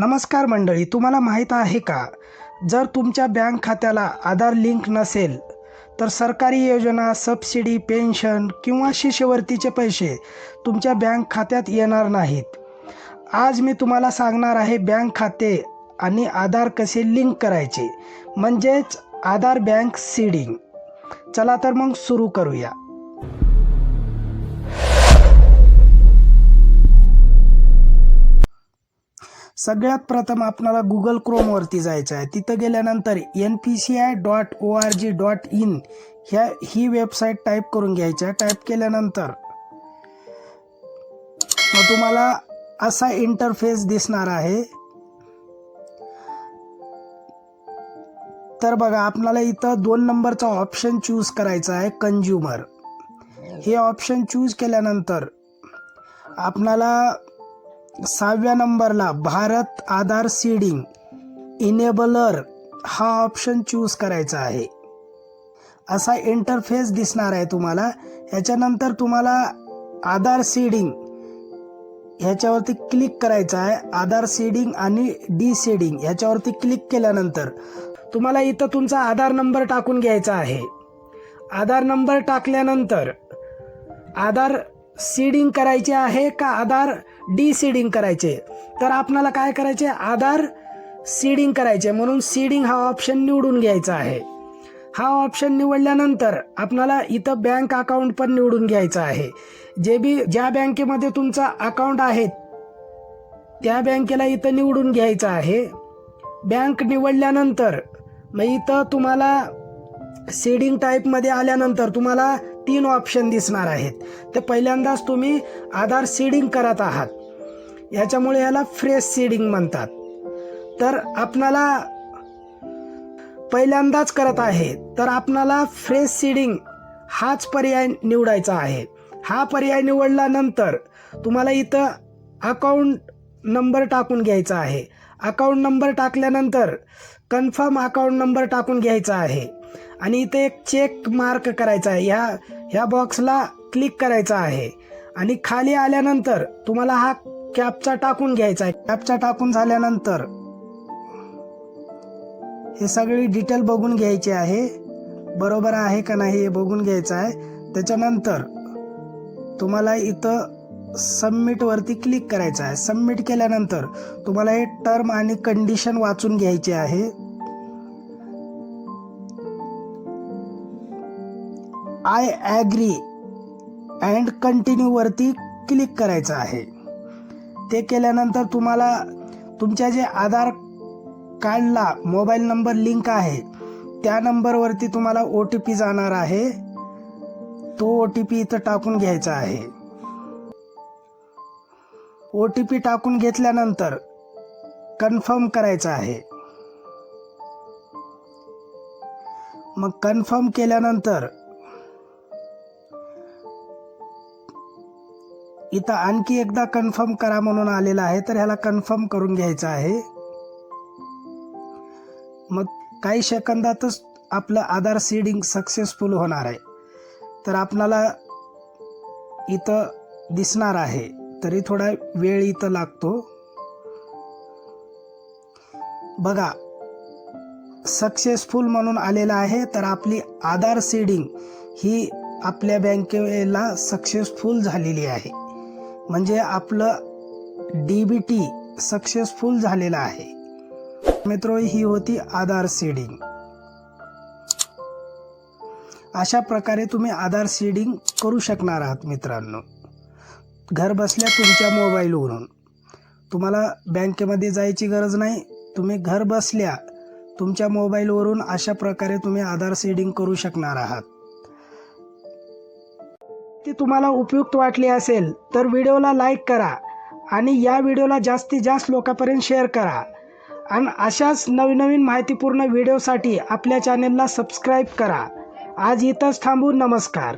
नमस्कार मंडळी तुम्हाला माहीत आहे का? जर तुमच्या बँक खात्याला आधार लिंक नसेल तर सरकारी योजना सबसिडी पेन्शन किंवा शिष्यवृत्तीचे पैसे तुमच्या बँक खात्यात येणार नाहीत. आज मी तुम्हाला सांगणार आहे बँक खाते आणि आधार कसे लिंक करायचे म्हणजेच आधार बँक सीडिंग. चला तर मग सुरू करूया. सगळ्यात प्रथम आपल्याला गुगल क्रोमवरती जायचं आहे. तिथं गेल्यानंतर N P C I dot O R G dot in ह्या ही वेबसाईट टाईप करून घ्यायची आहे. टाईप केल्यानंतर मग तुम्हाला असा इंटरफेस दिसणार आहे. तर बघा आपल्याला इथं दोन नंबरचा ऑप्शन चूज करायचा आहे कंज्युमर हे ऑप्शन चूज केल्यानंतर आपणाला सहाव्या नंबरला भारत आधार सीडिंग इनेबलर हा ऑप्शन चूज करायचा आहे. असा इंटरफेस दिसणार आहे तुम्हाला. ह्याच्यानंतर तुम्हाला आधार सीडिंग ह्याच्यावरती क्लिक करायचं आहे. आधार सीडिंग आणि डी सीडिंग ह्याच्यावरती क्लिक केल्यानंतर तुम्हाला इथं तुमचा आधार नंबर टाकून घ्यायचा आहे. आधार नंबर टाकल्यानंतर आधार सीडिंग करायचे आहे का आधार डी सीडिंग करायचे? तर आपणाला काय करायचे? आधार सीडिंग करायचे. म्हणून सीडिंग हा ऑप्शन निवडून घ्यायचा आहे. हा ऑप्शन निवडल्यानंतर आपणाला इथं बँक अकाउंट पण निवडून घ्यायचं आहे. जे बी ज्या बँकेमध्ये तुमचा अकाउंट आहे त्या बँकेला इथं निवडून घ्यायचं आहे. बँक निवडल्यानंतर मग इथं तुम्हाला सीडिंग टाईपमध्ये आल्यानंतर तुम्हाला तीन ऑप्शन दिसणार आहेत. तर पहिल्यांदाच तुम्ही आधार सीडिंग करत आहात. याच्यामुळे याला फ्रेश सीडिंग म्हणतात. तर आपणाला पहिल्यांदाच करत आहे. तर आपणाला फ्रेश सीडिंग हाच पर्याय निवडायचा आहे. हा पर्याय निवडल्यानंतर तुम्हाला इथं अकाउंट नंबर टाकून घ्यायचा आहे. अकाउंट नंबर टाकल्यानंतर कन्फर्म अकाउंट नंबर टाकून घ्यायचा आहे. आणि इथे एक चेक मार्क करायचा आहे. ह्या ह्या बॉक्सला क्लिक करायचा आहे. आणि खाली आल्यानंतर तुम्हाला हा कॅपचा टाकून घ्यायचा आहे. कॅपचा टाकून झाल्यानंतर हे सगळी डिटेल बघून घ्यायची आहे. बरोबर आहे का नाही हे बघून घ्यायचं आहे. त्याच्यानंतर तुम्हाला इथं सबमिटवरती क्लिक करायचं आहे. सबमिट केल्यानंतर तुम्हाला हे टर्म आणि कंडिशन वाचून घ्यायचे आहे. आय ॲग्री अँड कंटिन्यूवरती क्लिक करायचं आहे. ते केल्यानंतर तुम्हाला तुमच्या जे आधार कार्डला मोबाईल नंबर लिंक आहे त्या नंबरवरती तुम्हाला ओ टी पी जाणार आहे. तो ओ टी पी इथं टाकून घ्यायचा आहे. ओ टी पी टाकून घेतल्यानंतर कन्फर्म करायचं आहे. मग कन्फर्म केल्यानंतर इथं आणखी एकदा कन्फर्म करा म्हणून आलेला आहे तर ह्याला कन्फर्म करून घ्यायचं आहे. मग काही सेकंदातच आपलं आधार सीडिंग सक्सेसफुल होणार आहे. तर आपणाला इथं दिसणार आहे तरी थोडा वेळ इथं लागतो. बघा सक्सेसफुल म्हणून आलेला आहे तर आपली आधार सीडिंग ही आपल्या बँकेला सक्सेसफुल झालेली आहे. म्हणजे आपलं डी बी टी सक्सेसफुल झालेलं आहे. मित्रो ही होती आधार सीडिंग अशा प्रकारे तुम्ही आधार सीडिंग करू शकणार आहात मित्रांनो. घर बसल्या तुमच्या मोबाईलवरून. तुम्हाला बँकेमध्ये जायची गरज नाही. तुम्ही घर बसल्या तुमच्या मोबाईलवरून अशा प्रकारे तुम्ही आधार सीडिंग करू शकणार आहात. ती तुम्हाला उपयुक्त वाटली असेल तर व्हिडिओला लाईक करा आणि या व्हिडिओला जास्तीत जास्त लोकांपर्यंत शेअर करा. आणि अशाच नवनवीन माहितीपूर्ण व्हिडिओसाठी आपल्या चॅनेलला सबस्क्राईब करा. आज इथंच थांबू नमस्कार.